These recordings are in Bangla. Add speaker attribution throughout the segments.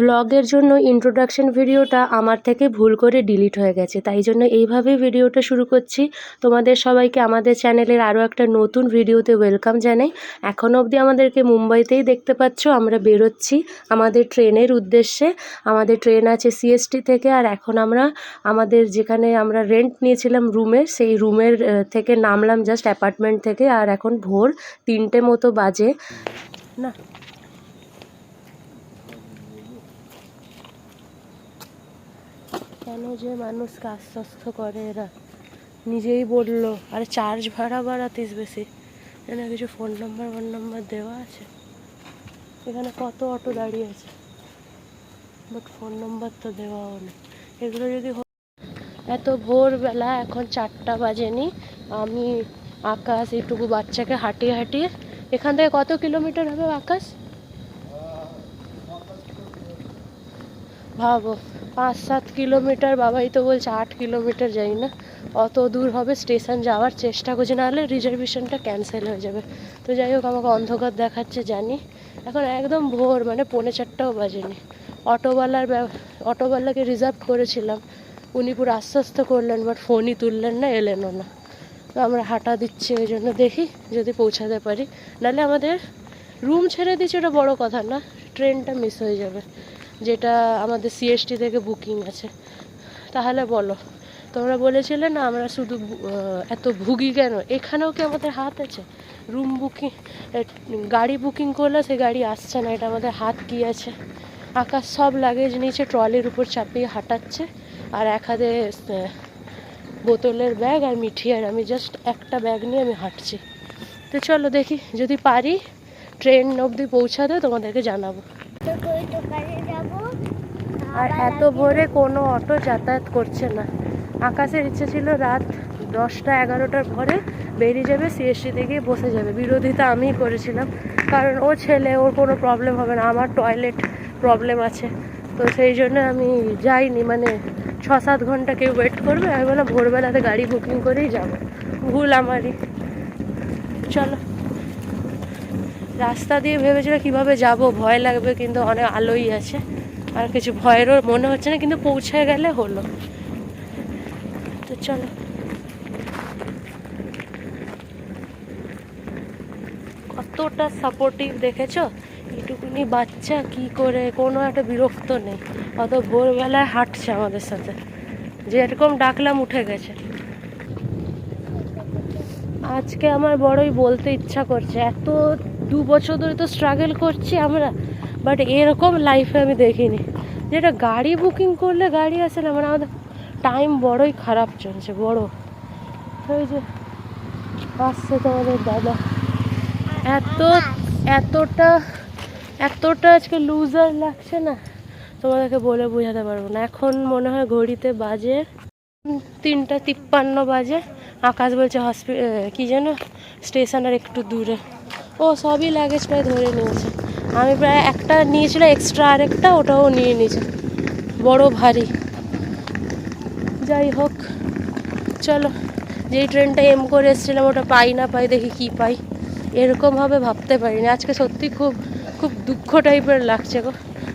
Speaker 1: ভ্লগের জন্য ইন্ট্রোডাকশন ভিডিওটা আমার থেকে ভুল করে ডিলিট হয়ে গেছে। তাই জন্য এইভাবেই ভিডিওটা শুরু করছি। তোমাদের সবাইকে আমাদের চ্যানেলের আরও একটা নতুন ভিডিওতে ওয়েলকাম জানাই। এখনও অবধি আমাদেরকে মুম্বাইতেই দেখতে পাচ্ছ, আমরা বেরোচ্ছি আমাদের ট্রেনের উদ্দেশ্যে। আমাদের ট্রেন আছে সিএসটি থেকে আর এখন আমরা, আমাদের যেখানে আমরা রেন্ট নিয়েছিলাম রুমের সেই রুমের থেকে নামলাম জাস্ট অ্যাপার্টমেন্ট থেকে। আর এখন ভোর তিনটে মতো বাজে। না। কেন যে মানুষকে আশ্বস্ত করে এরা? নিজেই বলল, আরে চার্জ ভাড়া বাড়াতিস বেশি। এখানে কিছু ফোন নাম্বার ফোন নাম্বার দেওয়া আছে। এখানে কত অটো দাঁড়িয়ে আছে? বাট ফোন নাম্বার তো দেওয়াও নেই। এগুলো যদি এত ভোরবেলা এখন চারটা বাজেনি, আমি আকাশ, এইটুকু বাচ্চাকে হাঁটিয়ে হাঁটিয়ে, এখান থেকে কত কিলোমিটার হবে আকাশ? ভাবো পাঁচ সাত কিলোমিটার, বাবাই তো বলছে আট কিলোমিটার যাই না। অত দূর হবে স্টেশন যাওয়ার চেষ্টা করছি, নাহলে রিজার্ভেশনটা ক্যান্সেল হয়ে যাবে। তো যাই হোক, আমাকে অন্ধকার দেখাচ্ছে, জানি। এখন একদম ভোর মানে পৌনে চারটাও বাজেনি। অটোওয়ালার অটোওয়ালাকে রিজার্ভ করেছিলাম। উনি পুরো আশ্বস্ত করলেন বাট ফোনই তুললেন না, এলেনও না। তো আমরা হাঁটা দিচ্ছি ওই জন্য, দেখি যদি পৌঁছাতে পারি। নাহলে আমাদের রুম ছেড়ে দিচ্ছি, ওটা বড় কথা না ট্রেনটা মিস হয়ে যাবে। যেটা আমাদের সিএসটি থেকে বুকিং আছে। তাহলে বলো, তোমরা বলেছিলে না আমরা শুধু এত ভুগি কেন? এখানেও কি আমাদের হাত আছে? রুম বুকিং গাড়ি বুকিং করলে সে গাড়ি আসছে না, এটা আমাদের হাত কি আছে? আকাশ সব লাগেজ নিচে ট্রলির উপর চাপিয়ে হাঁটাচ্ছে, আর এক হাতে বোতলের ব্যাগ আর মিঠি, আর আমি জাস্ট একটা ব্যাগ নিয়ে আমি হাঁটছি। তো চলো দেখি, যদি পারি ট্রেন অবধি পৌঁছাতে তোমাদেরকে জানাব। আর এত ভোরে কোনো অটো যাতায়াত করছে না। আকাশের ইচ্ছে ছিল রাত দশটা এগারোটার পরে বেরিয়ে যাবে সিএসটি থেকে বসে যাবে। বিরোধিতা আমিই করেছিলাম। কারণ ও ছেলে ওর কোনো প্রবলেম হবে না। আমার টয়লেট প্রবলেম আছে। তো সেই জন্য আমি যাইনি। মানে ছ সাত ঘণ্টা কেউ ওয়েট করবে। আমি বললাম ভোরবেলাতে গাড়ি বুকিং করেই যাব। ভুল আমারই। চলো। রাস্তা দিয়ে ভেবেছিলাম কীভাবে যাব, ভয় লাগবে কিন্তু অনেক আলোই আছে। আর কিছু ভয়েরও মনে হচ্ছে না, কিন্তু পৌঁছে গেলে হলো। তো চলো। কতটা সাপোর্টিভ দেখেছ? এটুকুনি বাচ্চা কি করে, কোনো একটা বিরক্ত নেই। অত ভোরবেলায় হাঁটছে আমাদের সাথে। যেরকম ডাকলাম উঠে গেছে। আজকে আমার বড়ই বলতে ইচ্ছা করছে, এত দু বছর ধরে তো স্ট্রাগল করছি আমরা বাট এরকম লাইফে আমি দেখিনি। যেটা গাড়ি বুকিং করলে গাড়ি আসে না মানে আমাদের টাইম বড়ই খারাপ চলছে, বড়। ওই যে, আসছে তোমাদের দাদা। এত, এতটা এতটা আজকে লুজার লাগছে না, তোমাদেরকে বলে বোঝাতে পারব না। এখন মনে হয় ঘড়িতে বাজে তিনটা তিপ্পান্ন বাজে। আকাশ বলছে হসপি কি যেন, স্টেশনের একটু দূরে। ও, সবই লাগেজ প্রায় ধরে নিয়েছে। আমি প্রায় একটা নিয়েছিলাম এক্সট্রা আরেকটা ওটাও নিয়ে নিয়েছে। বড় ভারী। যাই হোক, চলো। যেই ট্রেনটা এম করে এসেছিলাম, ওটা পাই না পাই, দেখি কি পাই। এরকমভাবে ভাবতে পারিনি। আজকে সত্যি খুব খুব দুঃখ টাইপের লাগছে গো।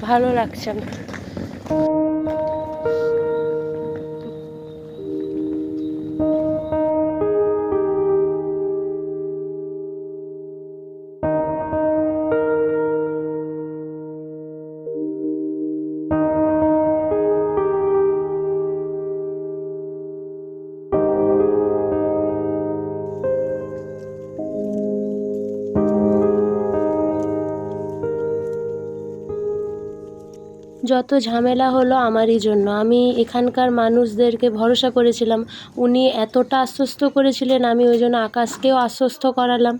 Speaker 1: ভালো লাগছে না। যত ঝামেলা হলো আমারই জন্য। আমি এখানকার মানুষদেরকে ভরসা করেছিলাম। উনি এতটা আশ্বস্ত করেছিলেন, আমি ওই জন্য আকাশকেও আশ্বস্ত করালাম।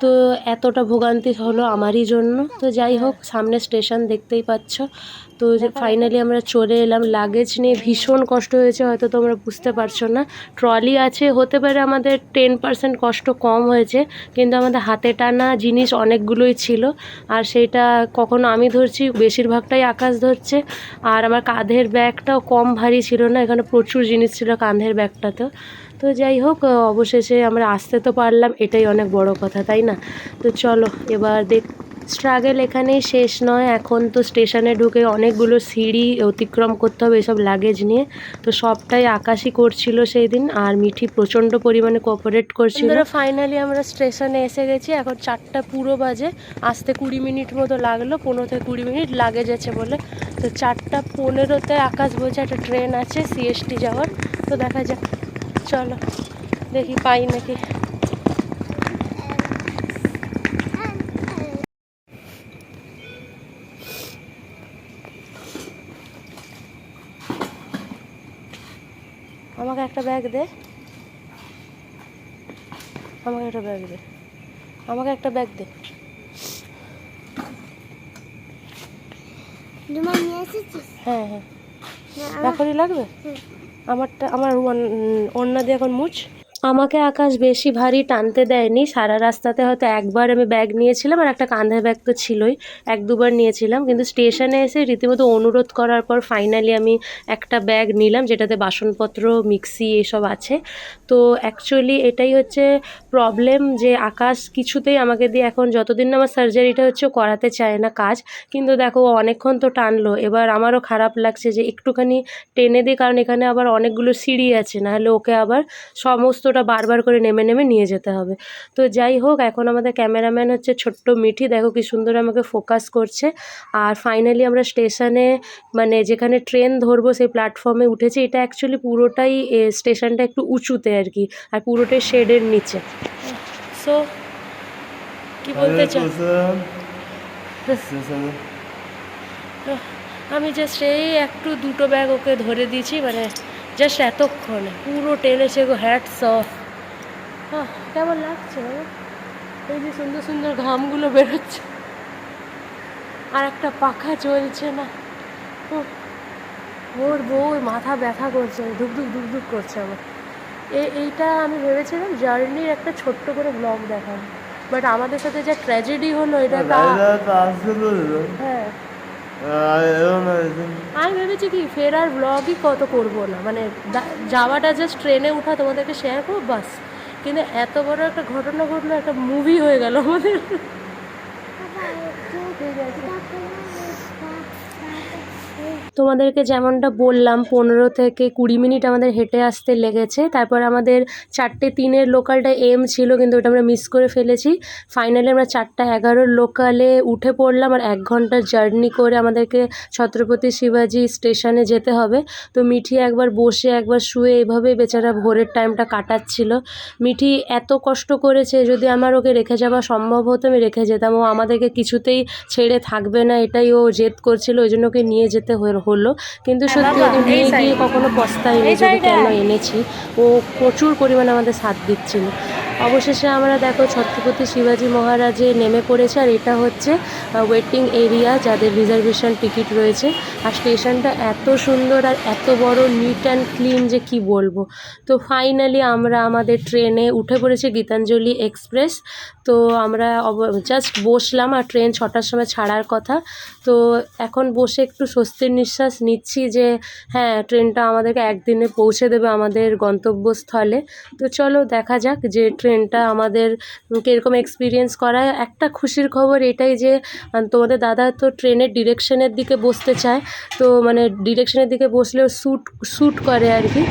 Speaker 1: তো এতটা ভোগান্তি হলো আমারই জন্য। তো যাই হোক, সামনে স্টেশন দেখতেই পাচ্ছ। তো ফাইনালি আমরা চলে এলাম। লাগেজ নিয়ে ভীষণ কষ্ট হয়েছে হয়তো তোমরা বুঝতে পারছ না। ট্রলি আছে হতে পারে আমাদের টেন পার্সেন্ট কষ্ট কম হয়েছে কিন্তু আমাদের হাতে টানা জিনিস অনেকগুলোই ছিল। আর সেটা কখনো আমি ধরছি বেশিরভাগটাই আকাশ ধরছে। আর আমার কাঁধের ব্যাগটাও কম ভারী ছিল না এখানে প্রচুর জিনিস ছিল কাঁধের ব্যাগটাতেও। তো যাই হোক অবশেষে আমরা আসতে তো পারলাম এটাই অনেক বড় কথা তাই না? তো চলো এবার দেখ স্ট্রাগেল এখানেই শেষ নয়। এখন তো স্টেশনে ঢুকে অনেকগুলো সিঁড়ি অতিক্রম করতে হবে এসব লাগেজ নিয়ে। তো সবটাই আকাশই করছিল সেই দিন আর মিঠি প্রচণ্ড পরিমাণে কোঅপারেট করছিল। ফাইনালি আমরা স্টেশনে এসে গেছি, এখন চারটা পুরো বাজে। আসতে কুড়ি মিনিট মতো লাগল পনেরো থেকে কুড়ি মিনিট লাগেজ আছে বলে। তো চারটা পনেরোতে আকাশ বলছে, একটা ট্রেন আছে সিএসটি যাওয়ার। তো দেখা যাক, চলো। দেখি পাই নাকি আমাকে একটা ব্যাগ দে। আমাকে একটা ব্যাগ দে। আমাকে একটা ব্যাগ দে। হ্যাঁ হ্যাঁ। এখনই লাগবে? আমারটা আমার অন্য দিয়ে এখন মুছ। আমাকে আকাশ বেশি ভারী টানতে দেয়নি। সারা রাস্তাতে হয়তো একবার আমি ব্যাগ নিয়েছিলাম আর একটা কাঁধে ব্যাগ তো ছিলই। এক দুবার নিয়েছিলাম। কিন্তু স্টেশনে এসে রীতিমতো অনুরোধ করার পর ফাইনালি আমি একটা ব্যাগ নিলাম, যেটাতে বাসনপত্র মিক্সি এসব আছে। তো অ্যাকচুয়ালি এটাই হচ্ছে প্রবলেম যে আকাশ কিছুতেই আমাকে দিয়ে এখন যতদিন না আমার সার্জারিটা হচ্ছে করাতে চায় না কাজ। কিন্তু দেখো অনেকক্ষণ তো টানলো। এবার আমারও খারাপ লাগছে যে একটুখানি টেনে দিই, কারণ এখানে আবার অনেকগুলো সিঁড়ি আছে। নাহলে ওকে আবার সমস্তটা বারবার করে নেমে নেমে নিয়ে যেতে হবে। তো যাই হোক এখন আমাদের ক্যামেরাম্যান হচ্ছে ছোট্ট মিঠি। দেখো কি সুন্দর আমাকে ফোকাস করছে। আর ফাইনালি আমরা স্টেশনে মানে যেখানে ট্রেন ধরবো সেই প্ল্যাটফর্মে উঠেছি। এটা অ্যাকচুয়ালি পুরোটাই স্টেশনটা একটু উঁচুতে আর কি আর পুরোটাই শেডের নিচে। সো কি বলতে চাও? আমি জাস্ট এই একটু দুটো ব্যাগ ওকে ধরে দিয়েছি মানে জাস্ট এতক্ষণে পুরো টেনেছে গো হ্যাটস অফ কেমন লাগছে এই যে সুন্দর সুন্দর ঘামগুলো বেরোচ্ছে। আর একটা পাখা চলছে না। ওর বউ মাথা ব্যথা করছে ধুক ধুক ধুক ধুক করছে আমার। এই এইটা আমি ভেবেছিলাম জার্নির একটা ছোট্ট করে ব্লগ দেখানো বাট আমাদের সাথে যা ট্র্যাজেডি হলো এটা হ্যাঁ। আমি ভেবেছি কি ফেরার ব্লগই কত করব না? মানে যাওয়াটা জাস্ট ট্রেনে উঠা, তোমাদেরকে শেয়ার করব, বাস। কিন্তু এত বড় একটা ঘটনা ঘটলো, একটা মুভি হয়ে গেল আমাদের
Speaker 2: বাবা, একটু
Speaker 1: ঠিক আছে
Speaker 2: দেখো না,
Speaker 1: তোমাদেরকে যেমনটা বললাম, পনেরো থেকে কুড়ি মিনিট আমাদের হেঁটে আসতে লেগেছে। তারপর আমাদের চারটে তিনের লোকালটা এম ছিল, কিন্তু ওটা আমরা মিস করে ফেলেছি। ফাইনালি আমরা চারটা এগারোর লোকালে উঠে পড়লাম আর এক ঘণ্টার জার্নি করে আমাদেরকে ছত্রপতি শিবাজি স্টেশনে যেতে হবে। তো মিঠি একবার বসে, একবার শুয়ে এভাবেই বেচারা ভোরের টাইমটা কাটাচ্ছিল। মিঠি এত কষ্ট করেছে, যদি আমার ওকে রেখে যাওয়া সম্ভব হতো, আমি রেখে যেতাম। ও আমাদেরকে কিছুতেই ছেড়ে থাকবে না, এটাই ও জেদ করছিল, ওই জন্য ওকে নিয়ে যেতে হয়ে- হলো কিন্তু সত্যি
Speaker 3: বাবা,
Speaker 1: ওকে নিয়ে গিয়ে কখনো পস্তায়নি যে কেন এনেছি? ও প্রচুর পরিমাণে আমাদের সাথ দিচ্ছিল। অবশেষে আমরা দেখো ছত্রপতি শিবাজি মহারাজে নেমে পড়েছে, আর এটা হচ্ছে ওয়েটিং এরিয়া যাদের রিজার্ভেশন টিকিট রয়েছে। আর স্টেশনটা এত সুন্দর আর এত বড় নিট অ্যান্ড ক্লিন যে কি বলব। তো ফাইনালি আমরা আমাদের ট্রেনে উঠে পড়েছি গীতাঞ্জলি এক্সপ্রেস তো আমরা জাস্ট বসলাম আর ট্রেন ছটার সময় ছাড়ার কথা। তো এখন বসে একটু স্বস্তির নিঃশ্বাস নিচ্ছি যে হ্যাঁ ট্রেনটা আমাদেরকে একদিনে পৌঁছে দেবে আমাদের গন্তব্যস্থলে। তো চলো দেখা যাক যে ট্রেনটা আমাদের কীরকম এক্সপিরিয়েন্স করায়, একটা খুশির খবর এটাই যে তোমাদের দাদা তো ট্রেনের ডিরেকশনের দিকে বসতে চায়, তো মানে ডিরেকশনের দিকে বসলেও স্যুট স্যুট করে আর কি।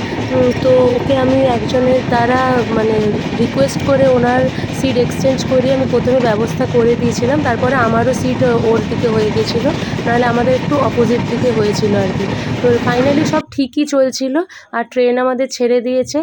Speaker 1: তো ওকে আমি একজনের দ্বারা মানে রিকোয়েস্ট করে ওনার সিট এক্সচেঞ্জ করিয়ে আমি প্রথমে ব্যবস্থা করে দিয়েছিলাম, তারপরে আমারও সিট ওর দিকে হয়ে গেছিল। নাহলে আমাদের একটু অপোজিট দিকে হয়েছিল আর কি। তো ফাইনালি সব ঠিকই চলছিল, আর ট্রেন আমাদের ছেড়ে দিয়েছে।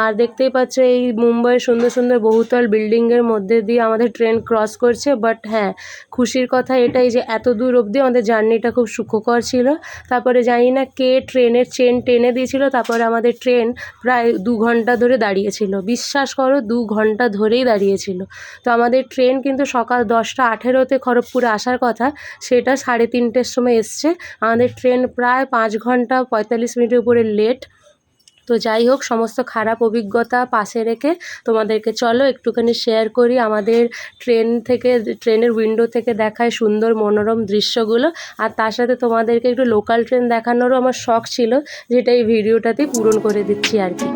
Speaker 1: আর দেখতেই পাচ্ছ এই মুম্বাইয়ের সুন্দর সুন্দর বহুতল বিল্ডিংয়ের মধ্যে দিয়ে আমাদের ট্রেন ক্রস করছে। বাট হ্যাঁ খুশির কথা এটাই যে এত দূর অবধি আমাদের জার্নিটা খুব সুখকর ছিল। তারপরে জানি না কে ট্রেনের চেন টেনে দিয়েছিল, তারপরে আমাদের ট্রেন প্রায় দু ঘণ্টা ধরে দাঁড়িয়েছিল। বিশ্বাস করো, দু ঘণ্টা ধরেই দাঁড়িয়েছিল। তো আমাদের ট্রেন কিন্তু সকাল দশটা আঠেরোতে খড়গপুরে আসার কথা, সেটা সাড়ে তিনটের সময় এসছে। আমাদের ট্রেন প্রায় পাঁচ ঘণ্টা পঁয়তাল্লিশ মিনিটের উপরে লেট তো যাই হোক, সমস্ত খারাপ অভিজ্ঞতা পাশে রেখে তোমাদেরকে চলো একটুখানি শেয়ার করি আমাদের ট্রেন থেকে, ট্রেনের উইন্ডো থেকে দেখায় সুন্দর মনোরম দৃশ্যগুলো। আর তার সাথে তোমাদেরকে একটু লোকাল ট্রেন দেখানোরও আমার শখ ছিল, যেটা এই ভিডিওটাতে পূরণ করে দিচ্ছি আর কি।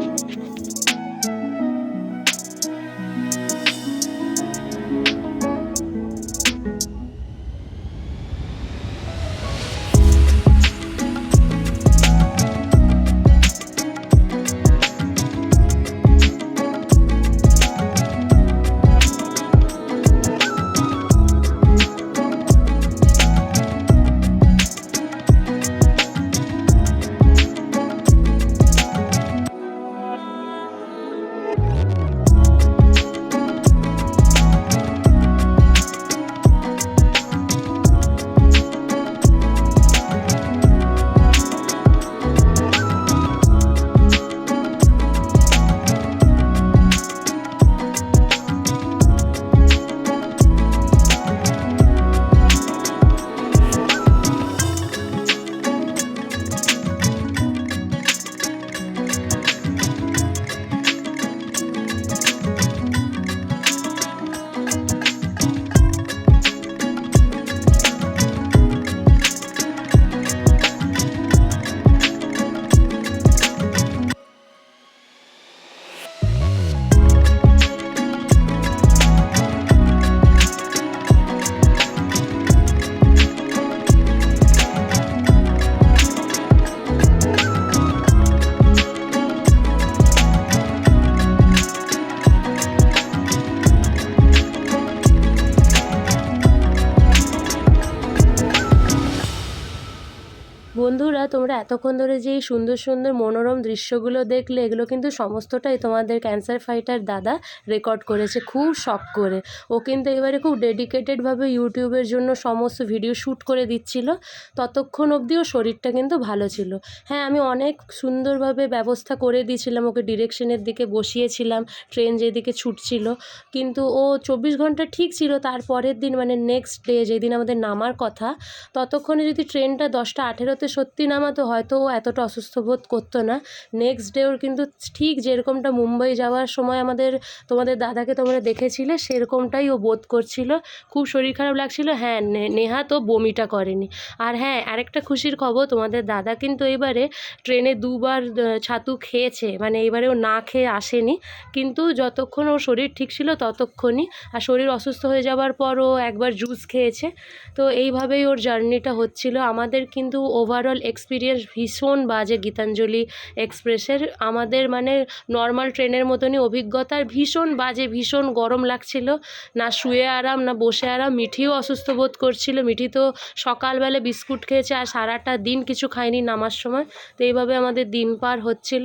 Speaker 1: এতক্ষণ ধরে যে সুন্দর সুন্দর মনোরম দৃশ্যগুলো দেখলে, এগুলো কিন্তু সমস্তটাই তোমাদের ক্যান্সার ফাইটার দাদা রেকর্ড করেছে খুব শখ করে। ও কিন্তু এবারে খুব ডেডিকেটেডভাবে ইউটিউবের জন্য সমস্ত ভিডিও শ্যুট করে দিচ্ছিল। ততক্ষণ অবধি ও শরীরটা কিন্তু ভালো ছিল। হ্যাঁ আমি অনেক সুন্দরভাবে ব্যবস্থা করে দিয়েছিলাম। ওকে ডিরেকশনের দিকে বসিয়েছিলাম ট্রেন যেদিকে ছুটছিল। কিন্তু ও চব্বিশ ঘণ্টা ঠিক ছিল তারপরের দিন মানে নেক্সট ডে যেদিন আমাদের নামার কথা, ততক্ষণে যদি ট্রেনটা দশটা আঠেরোতে সত্যি নামাতো হয়তো ও এতটা অসুস্থ বোধ করতো না। নেক্সট ডে ওর কিন্তু ঠিক যেরকমটা মুম্বাই যাওয়ার সময় আমাদের, তোমাদের দাদাকে তোমরা দেখেছিলে, সেরকমটাই ও বোধ করছিল। খুব শরীর খারাপ লাগছিল। হ্যাঁ নেহা তো বমিটা করেনি। আর হ্যাঁ আরেকটা খুশির খবর, তোমাদের দাদা কিন্তু এবারে ট্রেনে দুবার ছাতু খেয়েছে। মানে এবারে ও না খেয়ে আসেনি। কিন্তু যতক্ষণ ওর শরীর ঠিক ছিল ততক্ষণই। আর শরীর অসুস্থ হয়ে যাওয়ার পর ও একবার জুস খেয়েছে। তো এইভাবেই ওর জার্নিটা হচ্ছিল। আমাদের কিন্তু ওভারঅল এক্সপিরিয়েন্স ভীষণ বাজে গীতাঞ্জলি এক্সপ্রেসের। আমাদের মানে নর্মাল ট্রেনের মতনই অভিজ্ঞতার, ভীষণ বাজে, ভীষণ গরম লাগছিল। না শুয়ে আরাম, না বসে আরাম, মিঠিও অসুস্থ বোধ করছিল। মিঠি তো সকালবেলা বিস্কুট খেয়েছে আর সারাটা দিন কিছু খায়নি নামার সময়। তো এইভাবে আমাদের দিন পার হচ্ছিল।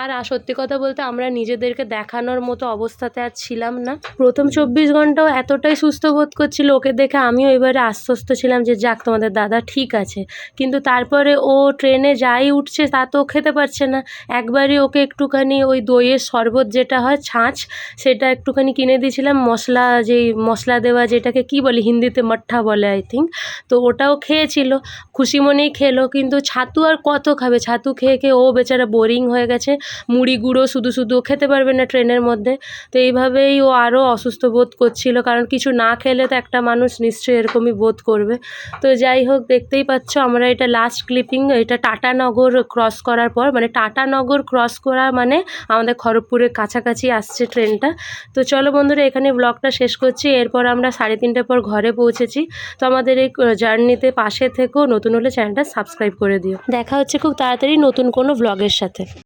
Speaker 1: আর সত্যি কথা বলতে আমরা নিজেদেরকে দেখানোর মতো অবস্থাতে আর ছিলাম না। প্রথম চব্বিশ ঘন্টাও এতটাই সুস্থ বোধ করছিল ওকে দেখে আমিও এবারে আশ্বস্ত ছিলাম যে, যাক তোমাদের দাদা ঠিক আছে। কিন্তু তারপরে ও ট্রেনে যাই উঠছে, তা তো খেতে পারছে না। একবারই ওকে একটুখানি ওই দইয়ের শরবত যেটা হয়, ছাঁচ, সেটা একটুখানি কিনে দিয়েছিলাম। মশলা যেই, মশলা দেওয়া যেটাকে কি বলে, হিন্দিতে মাঠা বলে আই থিঙ্ক তো ওটাও খেয়েছিল, খুশি মনেই খেলো, কিন্তু ছাতু আর কত খাবে? ছাতু খেয়ে খেয়ে ও বেচারা বোরিং হয়ে গেছে। মুড়ি গুঁড়ো শুধু শুধু খেতে পারবে না ট্রেনের মধ্যে। তো এইভাবেই ও আরও অসুস্থ বোধ করছিল, কারণ কিছু না খেলে তো একটা মানুষ নিশ্চয়ই এরকমই বোধ করবে। তো যাই হোক, দেখতেই পাচ্ছ, আমরা এটা লাস্ট ক্লিপিং এটা টাটানগর ক্রস করার পর মানে টাটানগর ক্রস করা মানে আমাদের খড়গপুরের কাছাকাছি আসছে ট্রেনটা। তো চলো বন্ধুরা, এখানে ব্লগটা শেষ করছি। এরপর আমরা সাড়ে তিনটের পর ঘরে পৌঁছেছি। তো আমাদের এই জার্নিতে পাশে থেকেও নতুন হলে চ্যানেলটা সাবস্ক্রাইব করে দিও। দেখা হচ্ছে খুব তাড়াতাড়ি নতুন কোনো ব্লগের সাথে।